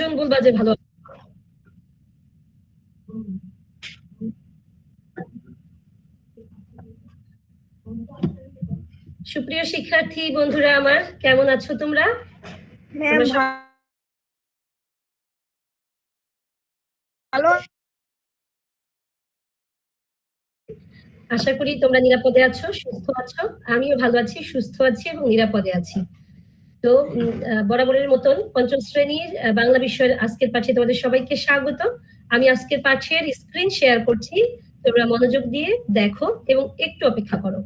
জন বলবা যে ভালো সুপ্রিয় শিক্ষার্থী বন্ধুরা আমার কেমন আছো তোমরা? ভালো? আশা করি তোমরা নিরাপদে আছো সুস্থ আছো। আমিও ভালো আছি সুস্থ আছি এবং নিরাপদে আছি। তো বরাবরের মতন পঞ্চম শ্রেণির বাংলা বিষয়ের আজকের পাঠে তোমাদের সবাইকে স্বাগত। আমি আজকের পাঠের স্ক্রিন শেয়ার করছি। তোমরা মনোযোগ দিয়ে দেখো এবং একটু অপেক্ষা করো।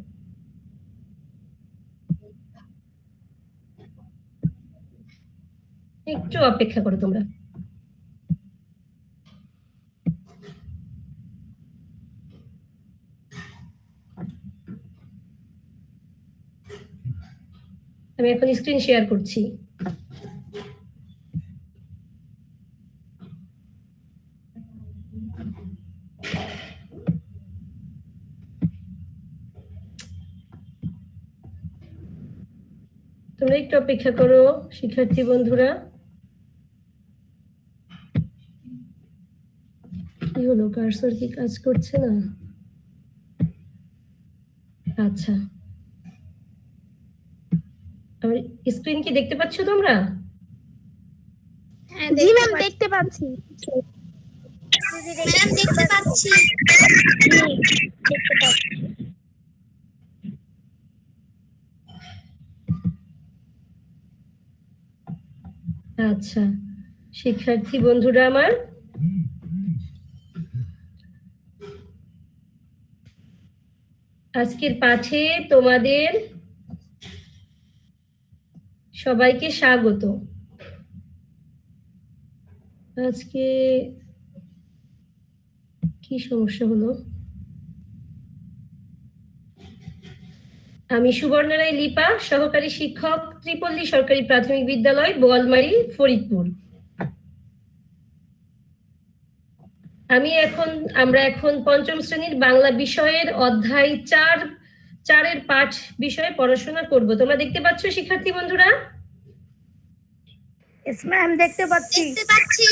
একটু অপেক্ষা করো তোমরা। আমি এখন স্ক্রিন শেয়ার করছি। তোমরা একটু অপেক্ষা করো, শিক্ষার্থী বন্ধুরা। কি হলো? কার্সর কি কাজ করছে না? আচ্ছা। আমার স্ক্রিন কি দেখতে পাচ্ছ তোমরা? জি ম্যাম দেখতে পাচ্ছি। ম্যাম দেখতে পাচ্ছি। আচ্ছা শিক্ষার্থী বন্ধুরা আমার। আজকের পাঠে তোমাদের সবাইকে স্বাগত। আজকে কি সমস্যা হলো? আমি সুবর্ণা রায় লিপা, সহকারী শিক্ষক, ত্রিপল্লী সরকারি প্রাথমিক বিদ্যালয়, বোয়ালমারি, ফরিদপুর। আমি এখন, আমরা এখন পঞ্চম শ্রেণির বাংলা বিষয়ের অধ্যায় চার চারের পাঠ বিষয়ে পড়াশোনা করব। তোমরা দেখতে পাচ্ছ শিক্ষার্থী বন্ধুরা? ইস ম্যাম দেখতে পাচ্ছি। দেখতে পাচ্ছি।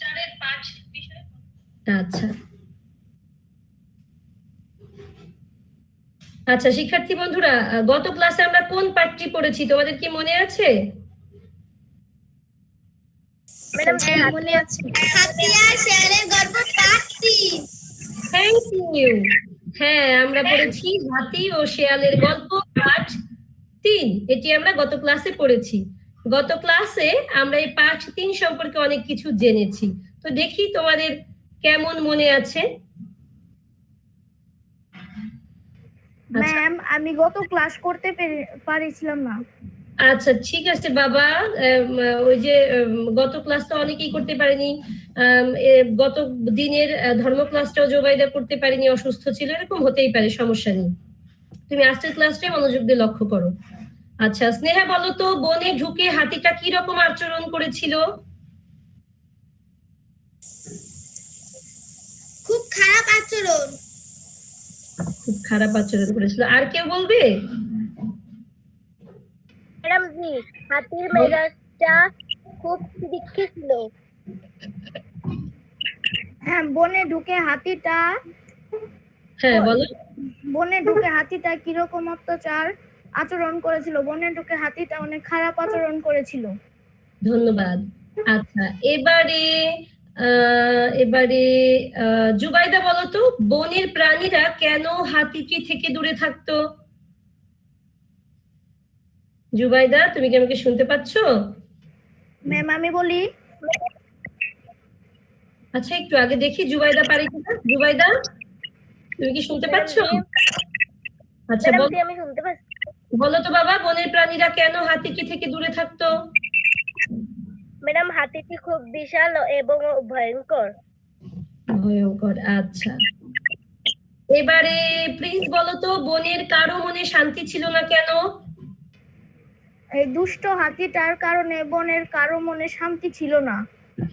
চারের পাঠ বিষয়ে আচ্ছা। আচ্ছা শিক্ষার্থী বন্ধুরা গত ক্লাসে আমরা কোন পাঠটি পড়েছি? তোমাদের কি মনে আছে? ম্যাডাম মনে আছে? হাতিয়া শেয়ালের গল্প পাচ্ছি থ্যাংক ইউ হ্যাঁ আমরা পড়েছি হাতি ও শেয়ালের গল্প পাঠ তিন। এটি আমরা গত ক্লাসে পড়েছি। গত ক্লাসে আমরা এই পাঠ তিন সম্পর্কে অনেক কিছু জেনেছি। তো দেখি তোমাদের কেমন মনে আছে? ম্যাম আমি গত ক্লাস করতে পেরে- পারিছিলাম না। আচ্ছা ঠিক আছে বাবা। ওই যে গত ক্লাসটা অনেকেই করতে পারেনি। গত দিনের ধর্ম ক্লাসটাও জোবাইদা করতে পারেনি অসুস্থ ছিল এরকম হতেই পারে সমস্যা নেই। তুমি আজকের ক্লাসটাই মনোযোগ দিয়ে লক্ষ্য করো। আচ্ছা স্নেহা বলো তো বনে ঢুকে হাতিটা কি রকম আচরণ করেছিল? খুব খারাপ আচরণ। খুব খারাপ আচরণ করেছিল। আর কেউ বলবে? ম্যাডাম জি হাতির মেজাজটা খুব তিরিক্ষি ছিল হ্যাঁ বনে ঢুকে হাতিটা হ্যাঁ বলো। বনে ঢুকে হাতিটা কীরকম অত্যাচার আচরণ করেছিল? বনে ঢুকে হাতিটা অনেক খারাপ আচরণ করেছিল। ধন্যবাদ। আচ্ছা এবারে আহ, এবারে আহ, জুবাইদা বলো তো বনের প্রাণীরা কেন হাতিটি থেকে দূরে থাকতো? জুবাইদা তুমি কি আমাকে শুনতে পাচ্ছ? ম্যাম আমি বলি। আচ্ছা একটু আগে দেখি জুবাইদা পারে কিনা। জুবাইদা তুমি কি শুনতে পাচ্ছ? আচ্ছা আমি শুনতে পাচ্ছি বলো তো বাবা বনের প্রাণীরা কেন হাতিটি থেকে দূরে থাকতো? ম্যাডাম হাতিটি খুব বিশাল এবং ভয়ঙ্কর? ভয়ঙ্কর আচ্ছা। এবারে প্লিজ বলো তো বনের কারও মনে শান্তি ছিল না কেন? এই দুষ্ট হাতিটার কারণে বনের কারও মনে শান্তি ছিল না।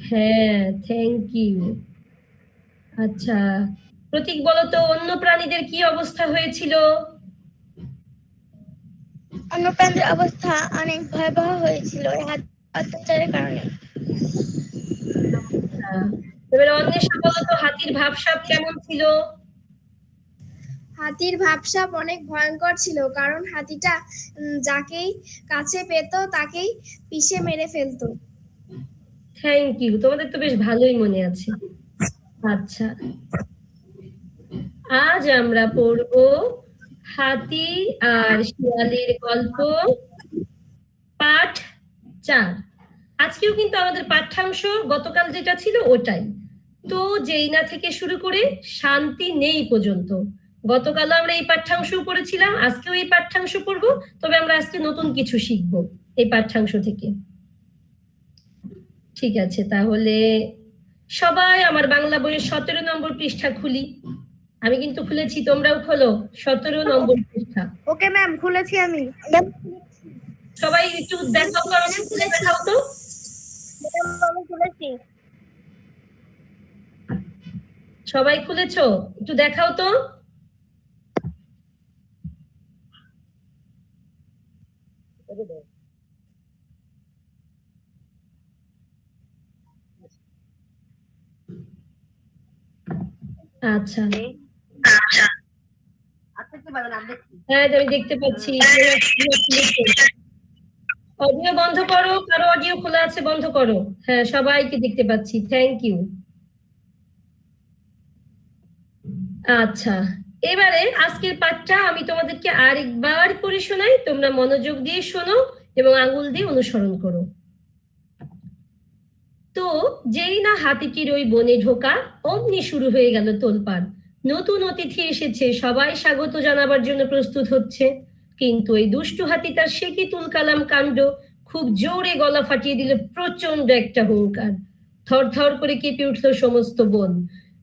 হ্যাঁ থ্যাংক ইউ আচ্ছা প্রতীক বলো তো অন্য প্রাণীদের কি অবস্থা হয়েছিল? অনুপ্রাণের অবস্থা অনেক ভয়াবহ হয়েছিল অত্যাচারের কারণে। আহ, এবারে অন্বেষা বলো তো হাতির ভাবসাব কেমন ছিল? হাতির ভাবসাব অনেক ভয়ঙ্কর ছিল, কারণ হাতিটা যাকেই কাছে পেত তাকেই পিষে মেরে ফেলতো। থ্যাংক ইউ তোমাদের তো বেশ ভালোই মনে আছে। আচ্ছা। আজ আমরা পড়ব হাতি আর শিয়ালের গল্প পাঠ চার। আজকেও কিন্তু আমাদের পাঠ্যাংশ গতকাল যেটা ছিল ওটাই। তো যেই না থেকে শুরু করে শান্তি নেই পর্যন্ত। গতকাল আমরা এই পাঠ্যাংশ পড়েছিলাম আজকেও এই পাঠ্যাংশ পড়ব তবে আমরা আজকে নতুন কিছু শিখব এই পাঠ্যাংশ থেকে। ঠিক আছে তাহলে সবাই আমার বাংলা বইয়ের সতেরো নম্বর পৃষ্ঠা খুলি। আমি কিন্তু খুলেছি তোমরাও খোলো সতেরো নম্বর পৃষ্ঠা। ওকে ম্যাম খুলেছি আমি। সবাই একটু দেখাও খুলে দেখাও তো। খুলেছি সবাই খুলেছো? একটু দেখাও তো। আচ্ছা। হ্যাঁ আমি দেখতে পাচ্ছি। অডিও বন্ধ করো কারও অডিও খোলা আছে বন্ধ করো। হ্যাঁ সবাইকে দেখতে পাচ্ছি। থ্যাংক ইউ আচ্ছা। এবারে আজকের পাঠটা আমি তোমাদেরকে আরেকবার পড়ে শোনাই। তোমরা মনোযোগ দিয়ে শোনো এবং আঙুল দিয়ে অনুসরণ করো। তো যেই না হাতিটির ওই বনে ঢোকা, অমনি শুরু হয়ে গেল তোলপাড়। নতুন অতিথি এসেছে, সবাই স্বাগত জানাবার জন্য প্রস্তুত হচ্ছে। কিন্তু এই দুষ্টু হাতি তার সে কি তুলকালাম কাণ্ড, খুব জোরে গলা ফাটিয়ে দিল প্রচণ্ড একটা হুঙ্কার। থর থর করে কেঁপে উঠল সমস্ত বন।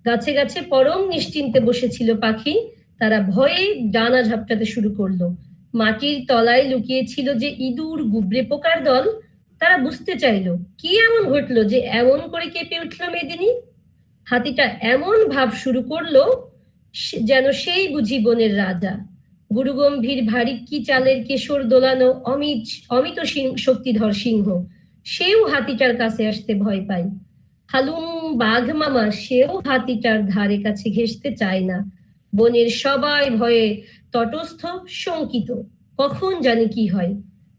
গাছে গাছে পরম নিশ্চিন্তে বসেছিল পাখি। তারা ভয়ে ডানা ঝাপটাতে শুরু করল। মাটির তলায় লুকিয়েছিল যে ইঁদুর গুবরে পোকার দল। তারা বুঝতে চাইলো, কি এমন ঘটলো যে এমন করে কেঁপে উঠল মেদিনী? হাতিটা এমন ভাব শুরু করল যেন সেই বুঝি বনের রাজা। গুরুগম্ভীর ভারী কি চালের কেশর দোলানো অমিত অমিত সিং- শক্তিধর সিংহ, সেও হাতিটার কাছে আসতে ভয় পায়। হালুম বাঘ মামা সেও হাতিটার ধারে কাছে ঘেসতে চায় না। বনের সবাই ভয়ে তটস্থ, শঙ্কিত। কখন জানি কি হয়?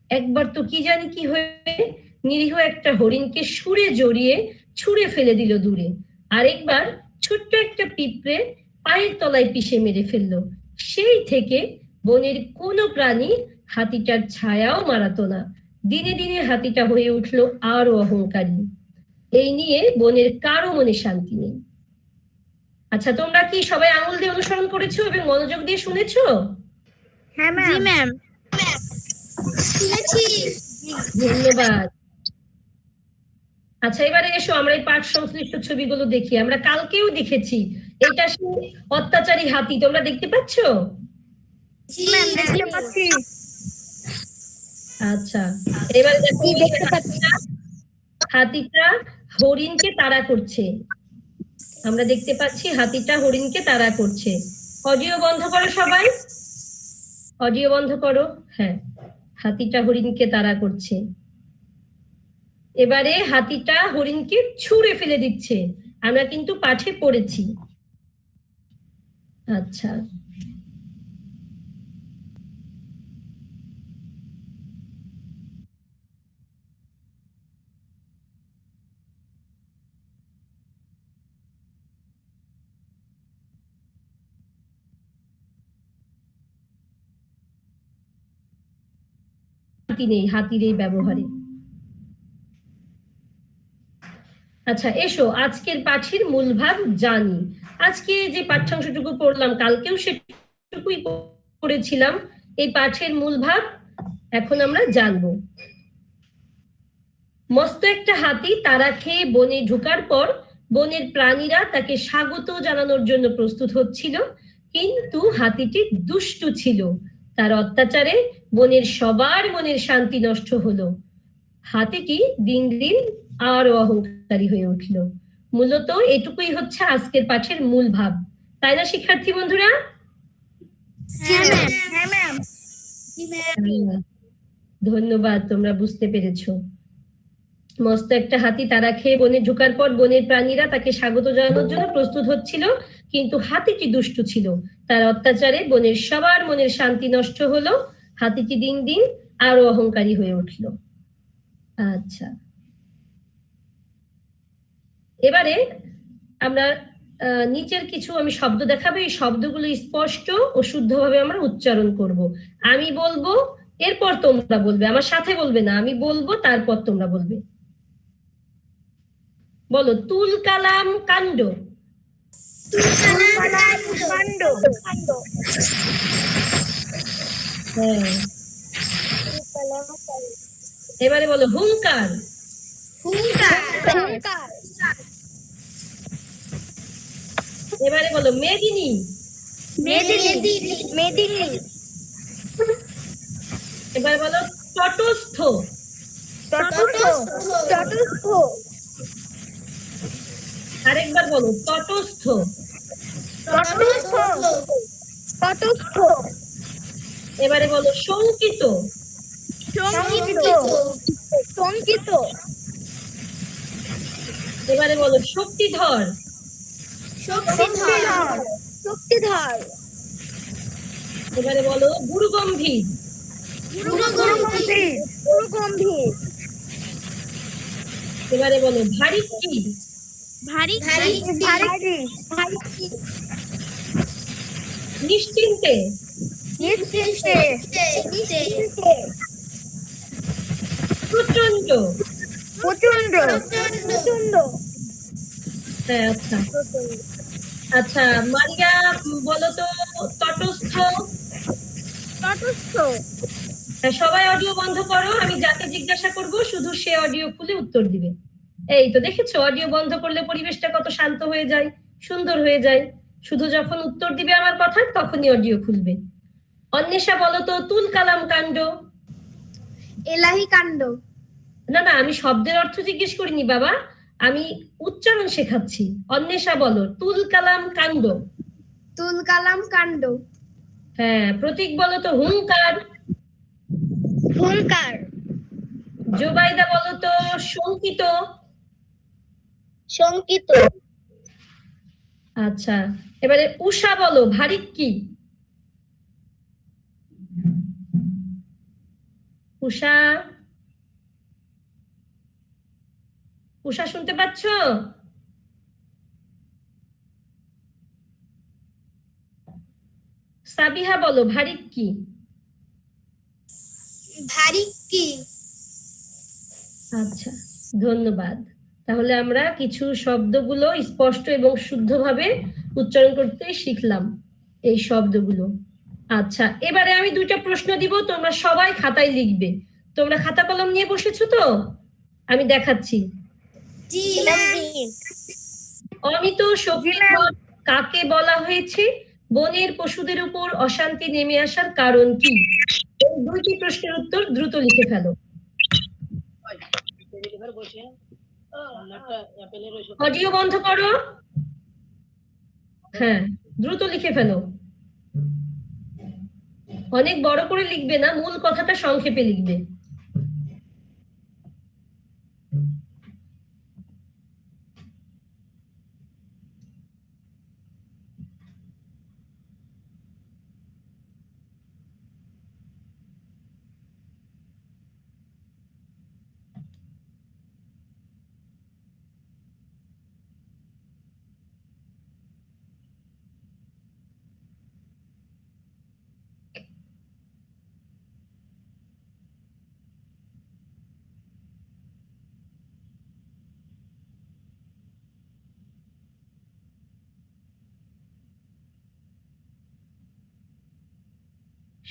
একবার তো কি জানি কি হয়ে নিরীহ একটা হরিণকে সুরে জড়িয়ে ছুঁড়ে ফেলে দিল দূরে। আরেকবার ছোট্ট একটা পিঁপড়ে পায়ের তলায় পিষে মেরে ফেলল। সেই থেকে বনের কোনো প্রাণী হাতিটার ছায়াও মারাতো না। দিনে দিনে হাতিটা হয়ে উঠল আরও অহংকারী। এই নিয়ে বোনের কারও মনে শান্তি নেই। আচ্ছা তোমরা কি সবাই আঙুল দিয়ে অনুসরণ করেছ এবং মনোযোগ দিয়ে শুনেছো? হ্যাঁ ম্যাম ধন্যবাদ। আচ্ছা এবারে এসো আমরা এই পাঠ সংশ্লিষ্ট ছবিগুলো দেখি। আমরা কালকেও দেখেছি। এটা সেই অত্যাচারী হাতি তোমরা দেখতে পাচ্ছো? জি ম্যাম দেখতে পাচ্ছি। আচ্ছা এবারে দেখো হাতিটা হরিণকে তাড়া করছে। আমরা দেখতে পাচ্ছি হাতিটা হরিণকে তাড়া করছে। অডিও বন্ধ করো সবাই। অডিও বন্ধ করো। হ্যাঁ হাতিটা হরিণকে তাড়া করছে। এবারে হাতিটা হরিণকে ছুঁড়ে ফেলে দিচ্ছে। আমরা কিন্তু পাঠে পড়েছি। আচ্ছা। হাতি নেই, হাতির এই ব্যবহারে? আচ্ছা এসো, আজকের পাঠের মূল ভাব জানি। আজকে যে পাঠ্যাংশটুকু পড়লাম, কালকেও সেটুকুই পড়েছিলাম। এই পাঠের মূল ভাব এখন আমরা জানব। মস্ত একটা হাতি তারা খেয়ে বনে ঢুকার পর বনের প্রাণীরা তাকে স্বাগত জানানোর জন্য প্রস্তুত হচ্ছিল, কিন্তু হাতিটি দুষ্টু ছিল। তার অত্যাচারে বনের সবার মনের শান্তি নষ্ট হলো। হাতিটি দিন দিন আরও অহংকারী হয়ে উঠল। মূলত এটুকুই হচ্ছে আজকের পাঠের মূল ভাব। তাই না শিক্ষার্থী বন্ধুরা? হ্যাঁ ম্যাম। হ্যাঁ ধন্যবাদ তোমরা বুঝতে পেরেছ। মস্ত একটা হাতি তারা খেয়ে বনে ঢোকার পর বনের প্রাণীরা তাকে স্বাগত জানানোর জন্য প্রস্তুত হচ্ছিল কিন্তু হাতিটি দুষ্টু ছিল? তার অত্যাচারে বনের সবার মনের শান্তি নষ্ট হলো। হাতিটি দিন দিন আরও অহংকারী হয়ে উঠল। আচ্ছা। এবারে আমরা নিচের কিছু আমি শব্দ দেখাবো। এই শব্দগুলো স্পষ্ট ও শুদ্ধভাবে আমরা উচ্চারণ করব। আমি বলব, এরপর তোমরা বলবে। আমার সাথে বলবে না, আমি বলব, তারপর তোমরা বলবে। বলো, তুল কালাম কাণ্ড। কাণ্ড। হ্যাঁ এবারে বলো হুঙ্কার। এবারে বলো মেদিনী। মেদিনী। মেদিনী। এবারে বলো তটস্থ। আরেকবার বলো তটস্থ। তটস্থ। তটস্থ। এবারে বলো শঙ্কিত? সংকিত সংকিত এবারে বলো শক্তিধর? শক্তিধর। শক্তিধর। এবারে বলো গুরুগম্ভীর? গুরুগম্ভীর। গুরুগম্ভীর। এবারে বলো ভারী কি? ভারী ভারী ভারী নিশ্চিন্তে? প্রচণ্ড প্রচণ্ড প্রচণ্ড হ্যাঁ আচ্ছা। আচ্ছা মারিয়া বলো তো তটস্থ? তটস্থ। হ্যাঁ, সবাই অডিও বন্ধ করো আমি যাকে জিজ্ঞাসা করব শুধু সে অডিও খুলে উত্তর দিবে। এই তো দেখেছ অডিও বন্ধ করলে পরিবেশটা কত শান্ত হয়ে যায় সুন্দর হয়ে যায়। শুধু যখন উত্তর দিবে আমার কথা তখনই অডিও খুলবে। অন্বেষা বলো তো তুল কালাম কাণ্ড। এলাহি কাণ্ড। না না আমি শব্দের অর্থ জিজ্ঞেস করিনি বাবা। আমি উচ্চারণ শেখাচ্ছি। অন্বেষা বলো তুল কালাম কাণ্ড। তুল কালাম কাণ্ড। হ্যাঁ প্রতীক বলো তো হুঙ্কার হুঙ্কার জুবাইদা বলো তো শঙ্কিত। শঙ্কিত। আচ্ছা এবারে উষা বলো ভারিক কি উষা। উষা শুনতে পাচ্ছ? সাবিহা বলো ভারিক কি? ভারিক কি? আচ্ছা ধন্যবাদ। তাহলে আমরা কিছু শব্দগুলো স্পষ্ট এবং শুদ্ধভাবে উচ্চারণ করতে শিখলাম এই শব্দগুলো। আচ্ছা এবারে আমি দুইটা প্রশ্ন দিব তোমরা সবাই খাতায় লিখবে। তোমরা খাতা কলম নিয়ে বসেছো তো? আমি দেখাচ্ছি। অমিত শক্তিধর কাকে বলা হয়েছে? বনের পশুদের উপর অশান্তি নেমে আসার কারণ কি? এই দুইটি প্রশ্নের উত্তর দ্রুত লিখে ফেলো। অডিও বন্ধ করো। হ্যাঁ দ্রুত লিখে ফেলো। অনেক বড় করে লিখবে না মূল কথাটা সংক্ষেপে লিখবে।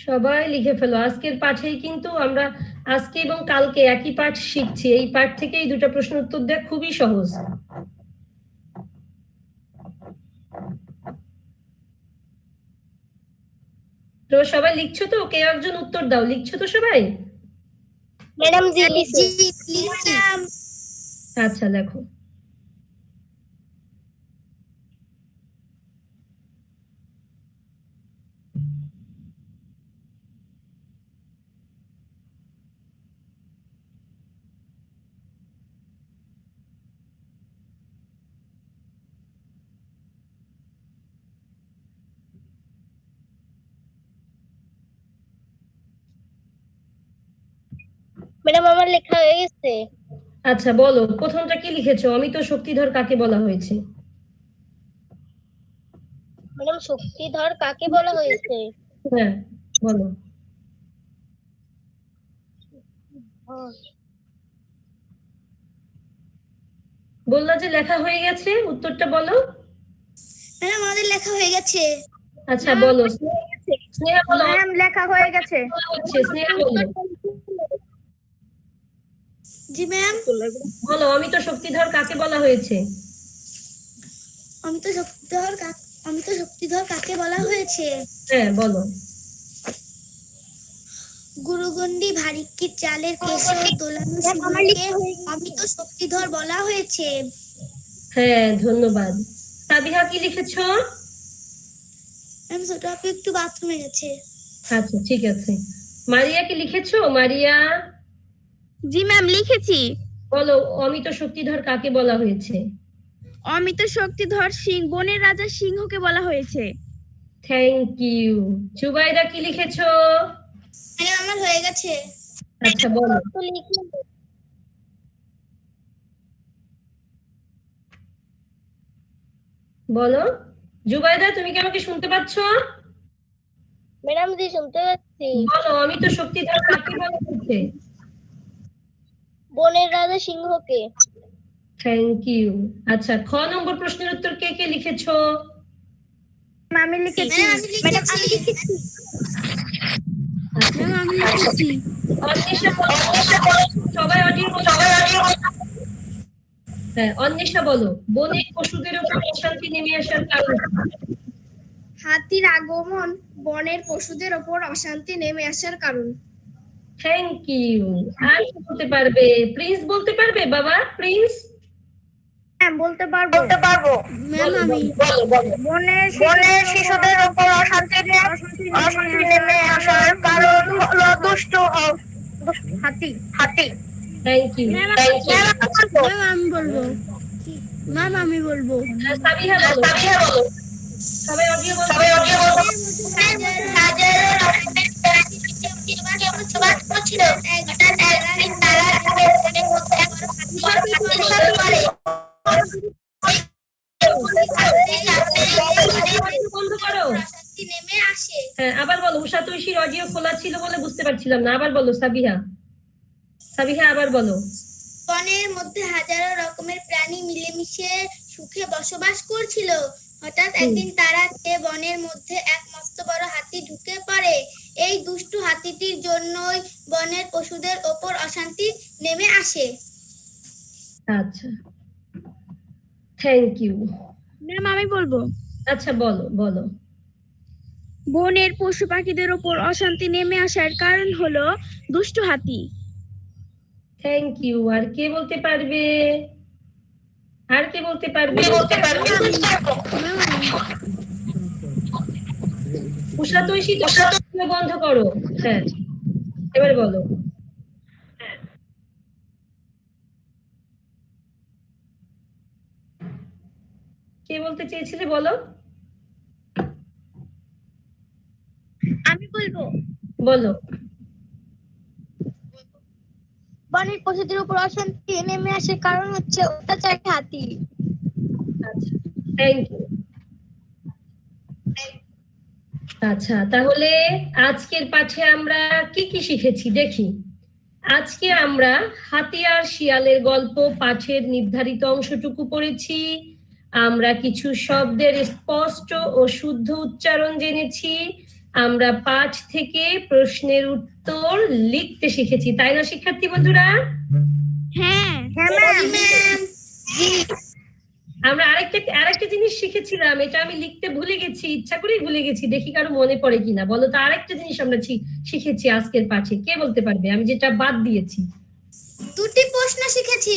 সবাই লিখে ফেলো। আজকের পাঠেই কিন্তু আমরা আজকে এবং কালকে একই পাঠ শিখছি। এই পাঠ থেকে এই দুটো প্রশ্ন উত্তর দেওয়া খুবই সহজ। তো সবাই লিখছো তো? কেউ একজন উত্তর দাও। লিখছো তো সবাই? ম্যাডাম জি লিখছি আচ্ছা দেখো ম্যাডাম আমার লেখা হয়ে গেছে। আচ্ছা বলো প্রথমটা কি লিখেছো? অমিত শক্তিধর কাকে বলা হয়েছে? ম্যাডাম শক্তিধর কাকে বলা হয়েছে? হ্যাঁ বলো। বললা যে লেখা হয়ে গেছে উত্তরটা বলো। হ্যাঁ আমাদের লেখা হয়ে গেছে। আচ্ছা বলো। স্নেহা বলো। ম্যাম লেখা হয়ে গেছে। স্নেহা বলো। জি ম্যাম বলো অমিত শক্তিধর কাকে বলা হয়েছে? অমিত শক্তিধর কাক- অমিত শক্তিধর কাকে বলা হয়েছে? হ্যাঁ বলো। গুরুগন্ডি ভারিক্কি চালের কেশর দোলানো সিংহকে অমিত শক্তিধর বলা হয়েছে। হ্যাঁ ধন্যবাদ। সাবিহা কি লিখেছো? ম্যাম ছোট আপু একটু বাথরুমে গেছে। আচ্ছা ঠিক আছে। মারিয়া কি লিখেছো? মারিয়া জি ম্যাম লিখেছি। বলো অমিত শক্তিধর কাকে বলা হয়েছে? অমিত শক্তিধর সিং বনের রাজা সিংহকে বলা হয়েছে। থ্যাংক ইউ জুবাইদা কি লিখেছো? ম্যাডাম আমার হয়ে গেছে। আচ্ছা বলো। তো লিখি বলো। জুবাইদা তুমি কি আমাকে শুনতে পাচ্ছ? ম্যাডাম জি শুনতে পাচ্ছি। বলো অমিত শক্তিধর কাকে বলা হয়েছে? বনের রাজা সিংহকে। থ্যাংক ইউ আচ্ছা খ নম্বর প্রশ্নের উত্তর কে কে লিখেছো? আমি লিখেছি। ম্যাডাম আমি লিখেছি। আচ্ছা, বলো, সবাই অডিও সবাই অডিও। হ্যাঁ অন্বেষা বলো। বনে পশুদের উপর অশান্তি নেমে আসার কারণ হাতির আগমন বনের পশুদের ওপর অশান্তি নেমে আসার কারণ। থ্যাংক ইউ আর কি বলতে পারবে? প্রিন্স বলতে পারবে বাবা? প্রিন্স ম্যাম বলতে পারব। পারব। ম্যাম আমি বনের শিশুদের ওপর অশান্তি অশান্তি নেমে আসার কারণ হলো দুষ্ট হাতি। হাতি। থ্যাংক ইউ ম্যাম আমি বলব। ম্যাম আমি বলব। সাবিহা বলো। সাবিহা বলো। সবাই অডিও বলো। সবাই অডিও বলো। হ্যাঁ আবার বলো উষা তুলসীর অডিও খোলা ছিল বলে বুঝতে পারছিলাম না। আবার বলো সাবিহা। সাবিহা আবার বলো। বনের মধ্যে হাজারো রকমের প্রাণী মিলেমিশে সুখে বসবাস করছিল। হঠাৎ একদিন তারা বনের মধ্যে এক মস্ত বড় হাতি ঢুকে পড়ে এই দুষ্টু হাতিটির জন্যই বনের পশুদের ওপর অশান্তি নেমে আসে। আচ্ছা। থ্যাংক ইউ ম্যাম আমি বলব? আচ্ছা বলো বলো। বনের পশু পাখিদের ওপর অশান্তি নেমে আসার কারণ হলো দুষ্টু হাতি। থ্যাংক ইউ আর কে বলতে পারবে? আর কে বলতে পারবে? বলতে পারবে? উষা তো বন্ধ করো। হ্যাঁ। এবার বলো। কে বলতে চেয়েছিলে বলো? আমি বলব। বলো। বনের পশুদের উপর অশান্তি নেমে আসে কারণ হচ্ছে অত্যাচার হাতি। আচ্ছা। থ্যাংক ইউ আচ্ছা তাহলে আজকের পাঠে আমরা কি কি শিখেছি? দেখি। আজকে আমরা হাতিয়ার শিয়ালের গল্প পাঠের নির্ধারিত অংশটুকু পড়েছি। আমরা কিছু শব্দের স্পষ্ট ও শুদ্ধ উচ্চারণ জেনেছি। আমরা পাঠ থেকে প্রশ্নের উত্তর লিখতে শিখেছি। তাই না শিক্ষার্থী বন্ধুরা? হ্যাঁ হ্যাঁ ম্যাম। আমরা আরেকটা আরেকটা জিনিস শিখেছিলাম এটা আমি লিখতে ভুলে গেছি ইচ্ছা করেই ভুলে গেছি দেখি কারও মনে পড়ে কিনা। বলো তো আরেকটা জিনিস আমরা শিখেছি আজকের পাঠে কে বলতে পারবে? আমি যেটা বাদ দিয়েছি। দুটি প্রশ্ন শিখেছি।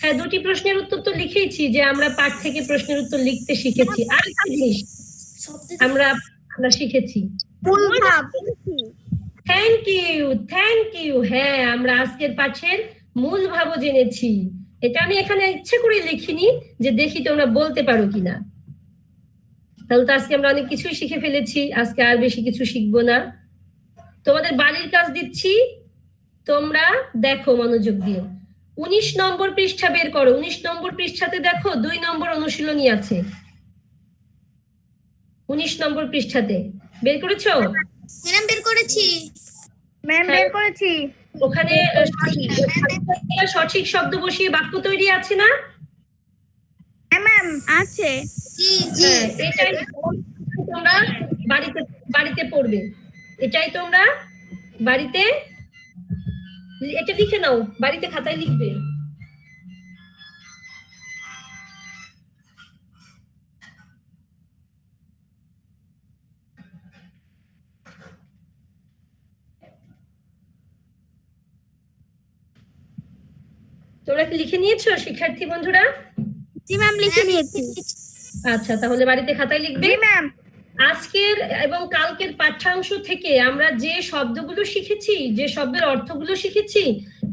হ্যাঁ দুটি প্রশ্নের উত্তর তো লিখেইছি যে আমরা পাঠ থেকে প্রশ্নের উত্তর লিখতে শিখেছি। আরেকটা জিনিস আমরা আমরা শিখেছি। থ্যাংক ইউ থ্যাংক ইউ হ্যাঁ আমরা আজকের পাঠের মূল ভাবও জেনেছি। এটা আমি এখানে ইচ্ছে করে লিখিনি যে দেখি তোমরা বলতে পারো কিনা। তাহলে তো আজকে আমরা অনেক কিছুই শিখে ফেলেছি আজকে আর বেশি কিছু শিখব না। তোমাদের বাড়ির কাজ দিচ্ছি তোমরা দেখো মনোযোগ দিয়ে। উনিশ নম্বর পৃষ্ঠা বের করো। উনিশ নম্বর পৃষ্ঠাতে দেখো দুই নম্বর অনুশীলনী আছে। উনিশ নম্বর পৃষ্ঠাতে। বের করেছ? ম্যাডাম বের করেছি। ম্যাম বের করেছি। ওখানে সঠিক শব্দ বসিয়ে বাক্য তৈরি আছে না? ম্যাম আছে। জি জি। হ্যাঁ এটাই তোমরা বাড়িতে বাড়িতে পড়বে। এটাই তোমরা বাড়িতে এটা লিখে নাও বাড়িতে খাতায় লিখবে। তোমরা কি লিখে নিয়েছো শিক্ষার্থী বন্ধুরা? জি ম্যাম লিখে নিয়েছি। আচ্ছা তাহলে বাড়িতে খাতায় লিখবে? জি ম্যাম। আজকের এবং কালকের পাঠ্যাংশ থেকে আমরা যে শব্দগুলো শিখেছি যে শব্দের অর্থগুলো শিখেছি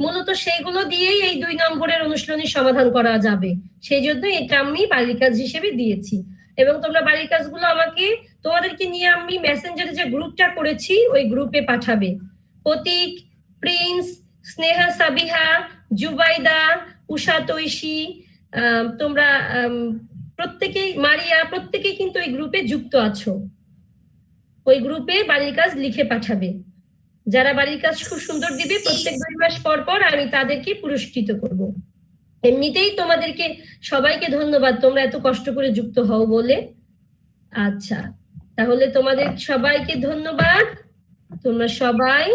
মূলত সেগুলো দিয়েই এই দুই নম্বরের অনুশীলনী সমাধান করা যাবে। সেই জন্য এটা আমি বাড়ির কাজ হিসেবে দিয়েছি। এবং তোমরা বাড়ির কাজগুলো আমাকে তোমাদেরকে নিয়ে আমি মেসেঞ্জারে যে গ্রুপটা করেছি ওই গ্রুপে পাঠাবে। প্রতীক প্রিন্স স্নেহা সাবিহা জুবাইদা উষা তৈশী তোমরা প্রত্যেকেই মারিয়া প্রত্যেকেই কিন্তু ওই গ্রুপে যুক্ত আছো। ওই গ্রুপে বাড়ির কাজ লিখে পাঠাবে। যারা বাড়ির কাজ খুব সুন্দর দিবে প্রত্যেক দুই মাস পর পর আমি তাদেরকে পুরস্কৃত করব। এমনিতেই তোমাদেরকে সবাইকে ধন্যবাদ তোমরা এত কষ্ট করে যুক্ত হও বলে। আচ্ছা তাহলে তোমাদের সবাইকে ধন্যবাদ। তোমরা সবাই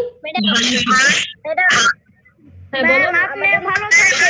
ভালো থাকেন।